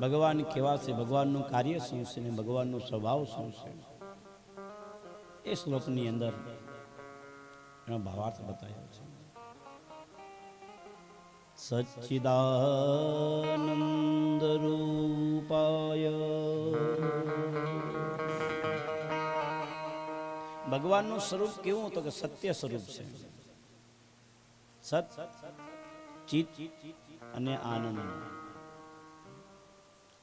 ભગવાન કેવા છે? ભગવાનનું કાર્ય શું છે ને ભગવાનનો સ્વભાવ શું છે? એ શ્લોકની અંદર એનો ભાવાર્થ બતાવ્યો છે. સચ્ચિદાનંદ રૂપાય. ભગવાનનું સ્વરૂપ કેવું તો કે સત્ય સ્વરૂપ છે? સત ચિત અને આનંદ.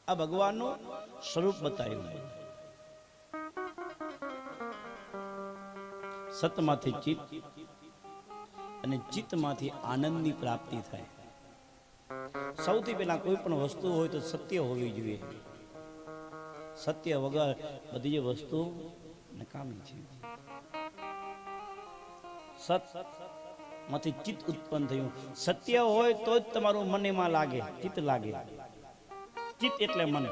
આ ભગવાનનું સ્વરૂપ બતાવ્યું સતમાંથી ચિત્ત અને ચિત્તમાંથી આનંદની પ્રાપ્તિ થાય. સૌથી પહેલા કોઈ પણ વસ્તુ હોય તો સત્ય હોવી જોઈએ. સત્ય વગર બધી જે વસ્તુ નકામી છે. સતમાંથી ચિત્ત ઉત્પન્ન થયું. સત્ય હોય તો જ તમારું મન એમાં લાગે, ચિત્ત લાગે. ચિત્ત એટલે મન.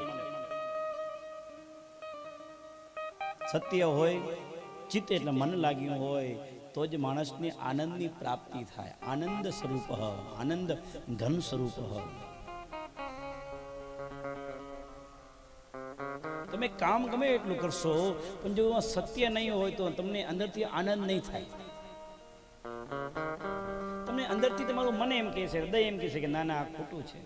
સત્ય હોય, ચિત્ત એટલે મન લાગ્યું હોય, તો જ માણસને આનંદની પ્રાપ્તિ થાય. આનંદ સ્વરૂપ આનંદ ધન સ્વરૂપ તમે કામ ગમે એટલું કરશો, પણ જો સત્ય નહીં હોય તો તમને અંદરથી આનંદ નહીં થાય. તમને અંદરથી તમારું મન એમ કહે છે, હૃદય એમ કહે છે કે ના ના, આ ખોટું છે.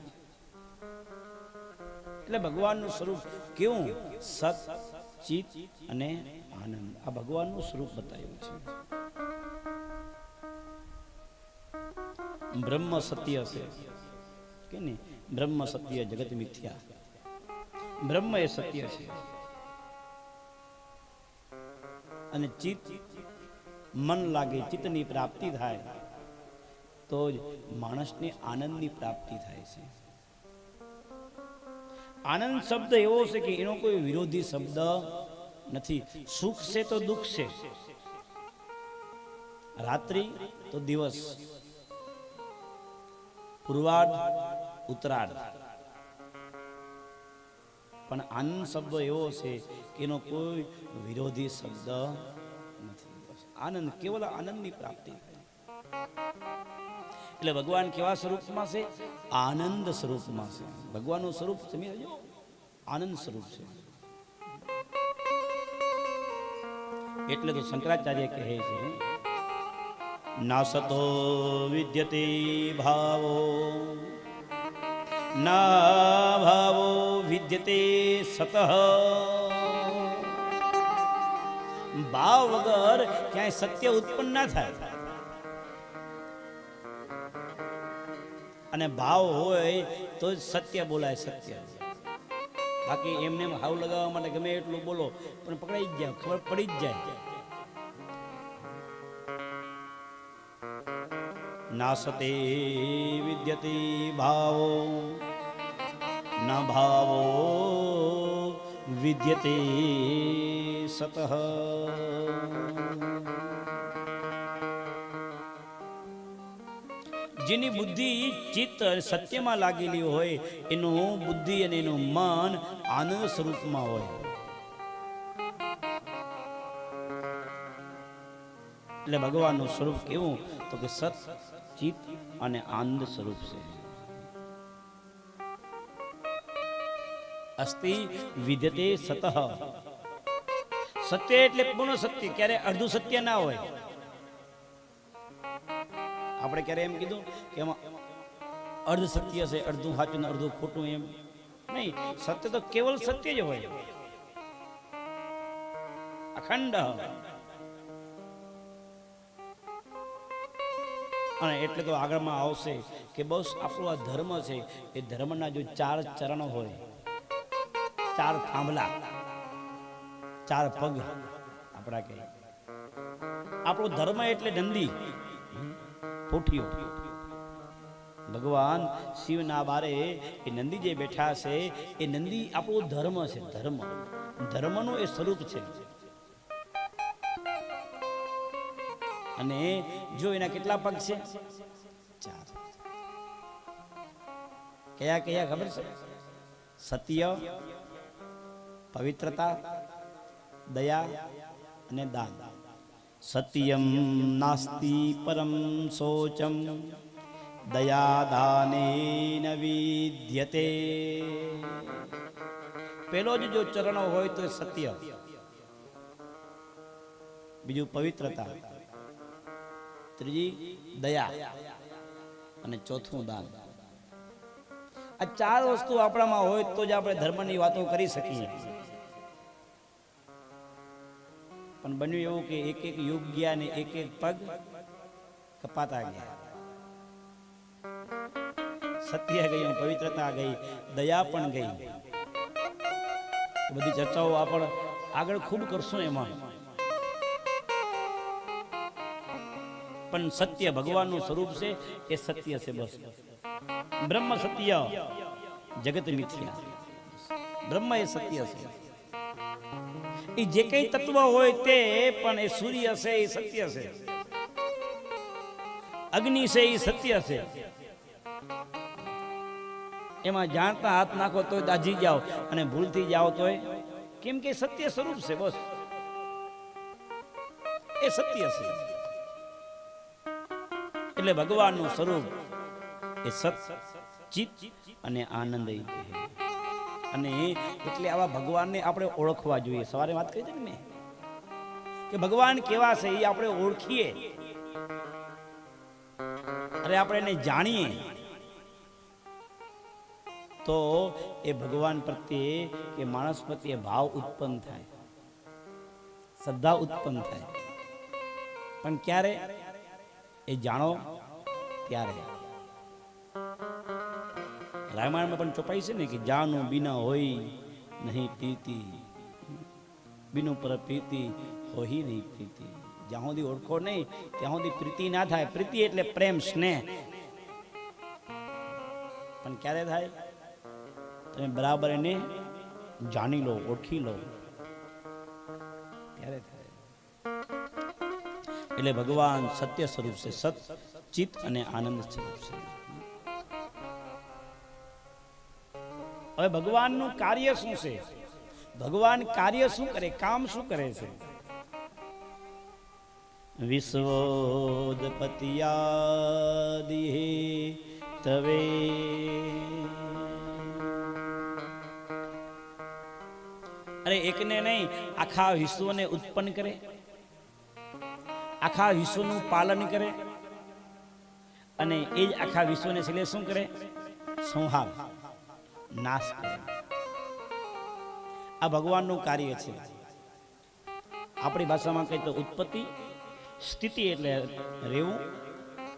એટલે ભગવાનનું સ્વરૂપ કેવું? સત ચિત અને આનંદ. આ ભગવાનનું સ્વરૂપ બતાવ્યું છે. બ્રહ્મ સત્ય છે. કે નહીં? બ્રહ્મ સત્ય, જગત મિથ્યા. બ્રહ્મ એ સત્ય છે. અને ચિત્ત મન લાગે, ચિત્તની પ્રાપ્તિ થાય, તો જ માણસને આનંદની પ્રાપ્તિ થાય છે. આનંદ શબ્દ એવો છે કે એનો કોઈ વિરોધી શબ્દ નથી. સુખ છે તો દુઃખ છે. રાત્રિ તો દિવસ. પૂર્વાર્ધ ઉત્તરાર્ધ પણ આનંદ શબ્દ એવો છે કે એનો કોઈ વિરોધી શબ્દ નથી. આનંદ, કેવલ આનંદની પ્રાપ્તિ. એટલે ભગવાન કેવા સ્વરૂપમાં છે? આનંદ સ્વરૂપમાં છે. ભગવાનનું સ્વરૂપ તમે આનંદ સ્વરૂપ છે. એટલે તો શંકરાચાર્ય કહે છે ના સતો વિદ્યતે ભાવો, ના ભાવો વિદ્યતે સતઃ. ભાવ વગર ક્યાંય સત્ય ઉત્પન્ન ના થાય. અને ભાવ હોય તો જ સત્ય બોલાય સત્ય. બાકી એમને એમ હાવ લગાવવા માટે ગમે એટલું બોલો, પણ પકડાઈ જ જાય ખબર પડી જ જાય. નાસતે વિદ્યતે ભાવો, ન ભાવો વિદ્યતે સતઃ જેની બુદ્ધિ ચિત્ત સત્યમાં લાગેલી હોય, એનું બુદ્ધિ અને એનું મન આનંદ સ્વરૂપમાં હોય. એટલે ભગવાનનું સ્વરૂપ કેવું? તો કે સત, ચિત્ત અને આનંદ સ્વરૂપ છે. અસ્તિ વિદ્યતે સતઃ. સત્ય એટલે પૂર્ણ સત્ય, ક્યારે અર્ધું સત્ય ના હોય. આપણે ક્યારે એમ કીધું કે એમાં અર્ધ સત્ય છે અડધું સાચું અડધું ખોટું એમ. નહીં, સત્ય તો કેવલ સત્ય જ હોય. અખંડ. અને એટલે તો આગળમાં આવશે કે બસ આપણો આ ધર્મ છે એ ધર્મના જો ચાર ચરણો હોય, ચાર થાંભલા, ચાર પગ, આપણા કે. આપણો ધર્મ એટલે નંદી. પોઠીઓ ભગવાન શિવના બારે એ નંદી જે બેઠા છે, એ નંદી આપણો ધર્મ છે, ધર્મ. ધર્મનું એ સ્વરૂપ છે. અને જો એના કેટલા પગ છે? ચાર. કયા કયા ખબર છે? સત્ય, પવિત્રતા, દયા અને દાન. સત્યમ નાસ્તિ પરમ શોચમ દયાદાનેન વિદ્યતે પેલો જ જો ચરણ હોય તો સત્ય બીજું પવિત્રતા ત્રીજી દયા અને ચોથું દાન આ ચાર વસ્તુ આપણામાં હોય તો જ આપણે ધર્મની વાતો કરી શકીએ પણ બન્યું એવું કે એક એક યુગ ગયા ને એક એક પગ કપાતા ગયા. સત્ય ગયું પવિત્રતા ગઈ, દયા પણ ગઈ. બધી ચર્ચાઓ આપણે આગળ ખૂબ કરશું એમાં. પણ સત્ય ભગવાનનું સ્વરૂપ છે, એ સત્ય છે બસ. બ્રહ્મ સત્ય, જગત મિથ્યા. બ્રહ્મ એ સત્ય છે. એ જે કઈ તત્વ હોય તે, પણ એ સૂર્ય છે એ સત્ય છે. અગ્નિ છે એ સત્ય છે. એમાં જાણતા હાથ નાખો તોય દાજી જાઓ અને ભૂલથી જાઓ તોય. કેમ કે સત્ય સ્વરૂપ છે, બસ. એ સત્ય છે. એટલે ભગવાનનું સ્વરૂપ એ સત ચિત અને આનંદ કહે. અને એટલે આવા ભગવાનને આપણે ઓળખવા જોઈએ. સવારે વાત કરી ને મેં? કે ભગવાન કેવા છે એ આપણે ઓળખીએ. અરે આપણે એને જાણીએ. તો એ ભગવાન પ્રત્યે કે માણસ પ્રત્યે ભાવ ઉત્પન્ન થાય. શ્રદ્ધા ઉત્પન્ન થાય. પણ ક્યારે? એ જાણો ત્યારે. રામાયણમાં પણ ચોપાઈ છે ને કે જાનું બિના હોય નહીં પ્રીતિ. બિનું પર પ્રીતિ હોય નહીં પ્રીતિ. જ્યાં સુધી ઓળખો નહીં, ત્યાં સુધી પ્રીતિ ના થાય. પ્રીતિ એટલે પ્રેમ, સ્નેહ. પણ ક્યારે થાય? તમે બરાબર એને જાણી લો, ઓળખી લો. ત્યારે થાય? એટલે ભગવાન સત્ય સ્વરૂપ છે, સત, ચિત્ત અને આનંદ સ્વરૂપ છે. હવે ભગવાનનું કાર્ય શું છે? ભગવાન કાર્ય શું કરે? કામ શું કરે છે? વિશ્વોદપતિયાદિહે તવે. અરે એકને નહીં, આખા વિશ્વને ઉત્પન્ન કરે. આખા વિશ્વનું પાલન કરે. અને એ જ આખા વિશ્વને છેલ્લે શું કરે? સંહાર. નાશ આ ભગવાનનું કાર્ય છે. આપણી ભાષામાં કહીએ તો ઉત્પત્તિ, સ્થિતિ એટલે રહેવું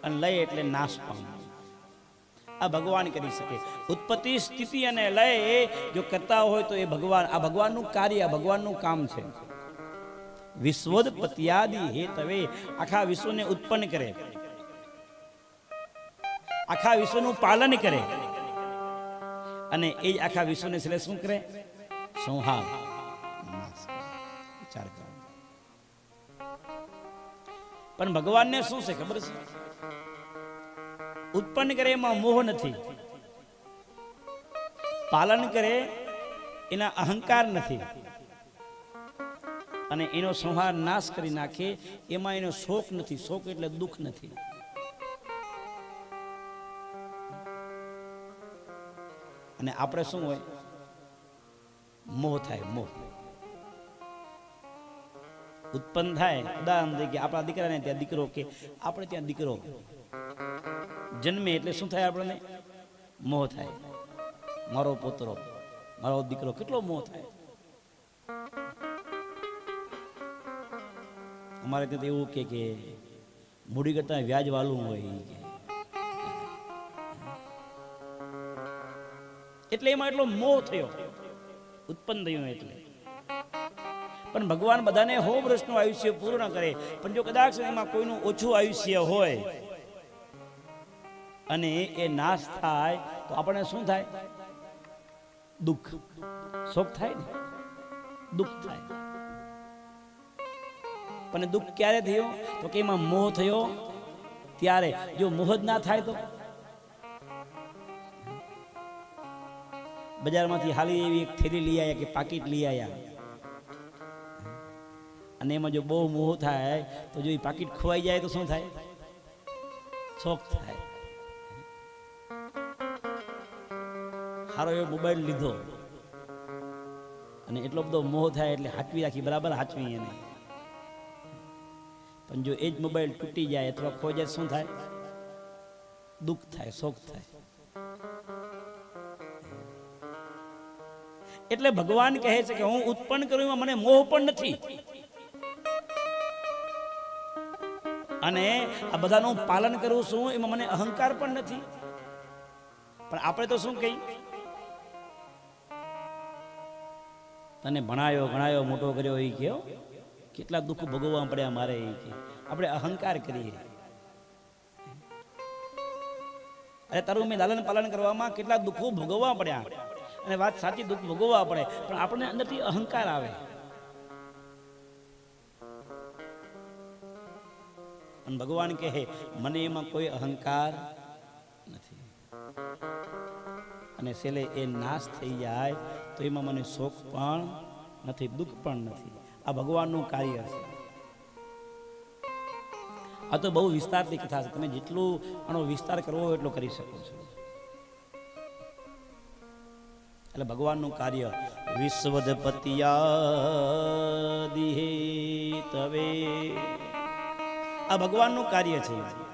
અને લય એટલે નાશ પામવું. આ ભગવાન કરી શકે. ઉત્પત્તિ, સ્થિતિ અને લય જો કરતા હોય તો એ ભગવાન, આ ભગવાનનું કાર્ય, આ ભગવાનનું કામ છે. વિશ્વોદપત્યાદિ હે તવે આખા વિશ્વને ઉત્પન્ન કરે. આખા વિશ્વનું પાલન કરે. અને એ જ આખા વિશ્વને છેલ્લે શું કરે? સંહાર. પણ ભગવાનને શું છે ખબર છે? ઉત્પન્ન કરે એમાં મોહ નથી. પાલન કરે એના અહંકાર નથી. અને એનો સંહાર નાશ કરી નાખે, એમાં એનો શોક નથી. શોક એટલે દુઃખ નથી. અને આપણે શું હોય? મોહ થાય, મોહ. ઉત્પન્ન થાય. ઉદાહરણ તરીકે આપણા દીકરાને ત્યાં દીકરો કે, આપણે ત્યાં દીકરો જન્મે એટલે શું થાય આપણને? મોહ થાય. મારો પુત્રો, મારો દીકરો કેટલો મોહ થાય? અમારે ત્યાં એવું કે મૂડી કરતા વ્યાજ વાલું હોય એટલે એમાં એટલો મોહ થયો. ઉત્પન્ન થયું એટલે. પણ ભગવાન બધાને હો વર્ષનું આયુષ્ય પૂર્ણ કરે. પણ જો કદાચ એમાં કોઈનું ઓછું આયુષ્ય હોય અને એ નાશ થાય, તો આપણને શું થાય? દુઃખ. શોક થાય ને? દુઃખ થાય. પણ દુઃખ ક્યારે થયો? તો કે એમાં મોહ થયો ત્યારે. જો મોહ જ ના થાય તો? બજારમાંથી હાલી એવી એક થેલી લઈ આવ્યા કે પાકીટ લઈ આવ્યા અને એમાં જો બહુ મોહ થાય, તો જો એ પાકીટ ખોવાઈ જાય તો શું થાય? શોખ થાય. સારો એવો મોબાઈલ લીધો. અને એટલો બધો મોહ થાય એટલે હાચવી રાખી, બરાબર હાચવી એને. પણ જો એ જ મોબાઈલ તૂટી જાય અથવા ખોવાઈ જાય શું થાય? દુઃખ થાય શોખ થાય. એટલે ભગવાન કહે છે કે હું ઉત્પન્ન કરું એમાં મને મોહ પણ નથી. અને આ બધાનું પાલન કરું છું, એમાં મને અહંકાર પણ નથી. પણ આપણે તો શું કહી તને ભણાયો, ગણાયો, મોટો કર્યો એ કહો કેટલા દુઃખ ભોગવવા પડ્યા મારે એ કે. આપણે અહંકાર કરીએ. અરે તારું મેં લાલન પાલન કરવામાં કેટલા દુઃખો ભોગવવા પડ્યા. અને વાત સાચી દુઃખ ભોગવવા પડે, પણ આપણને અંદરથી અહંકાર આવે. અને ભગવાન કહે, મને એમાં કોઈ અહંકાર નથી. અને છેલ્લે, એ નાશ થઈ જાય, તો એમાં મને શોક પણ નથી, દુઃખ પણ નથી. આ ભગવાનનું કાર્ય છે. આ તો બહુ વિસ્તારથી કથા છે. તમે જેટલું આનો વિસ્તાર કરવો હોય એટલો કરી શકો છો. એટલે ભગવાનનું કાર્ય વિશ્વદપતિયાદિહે તવે. આ ભગવાનનું કાર્ય છે.